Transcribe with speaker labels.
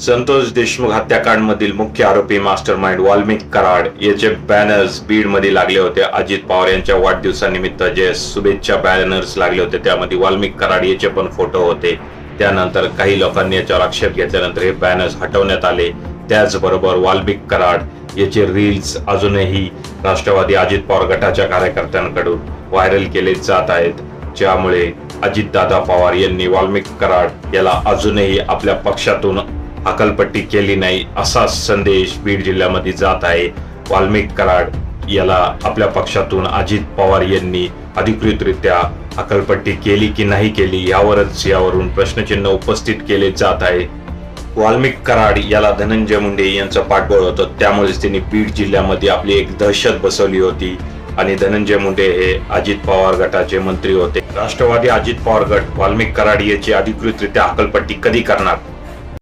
Speaker 1: संतोष देशमुख हत्याकांडमधील मुख्य आरोपी master mind Valmik Karad याचे बॅनर्स बीडमध्ये लागले होते. अजित पवार यांच्या वाढदिवसानिमित्त जे शुभेच्छा बॅनर्स लागले होते त्यामध्ये वाल्मिक कराड याचे पण फोटो होते. त्यानंतर काही लोकांनी याच्यावर आक्षेप घेतल्यानंतर हे बॅनर्स हटवण्यात आले. त्याचबरोबर वाल्मिक कराड याचे रील्स अजूनही राष्ट्रवादी अजित पवार गटाच्या कार्यकर्त्यांकडून व्हायरल केले जात आहेत. ज्यामुळे अजितदादा पवार यांनी वाल्मिक कराड याला अजूनही आपल्या पक्षातून अकलपट्टी केली नाही असा संदेश बीड जिल्ह्यामध्ये जात आहे. वाल्मिक कराड याला आपल्या पक्षातून अजित पवार यांनी अधिकृतरित्या अकलपट्टी केली की नाही केली यावरच यावरून प्रश्नचिन्ह उपस्थित केले जात आहे. वाल्मिक कराड याला धनंजय मुंडे यांचं पाठबळ होतं. त्यामुळेच त्यांनी बीड जिल्ह्यामध्ये आपली एक दहशत बसवली होती आणि धनंजय मुंडे हे अजित पवार गटाचे मंत्री होते. राष्ट्रवादी अजित पवार गट वाल्मिक कराड याची अधिकृतरित्या अकलपट्टी कधी करणार?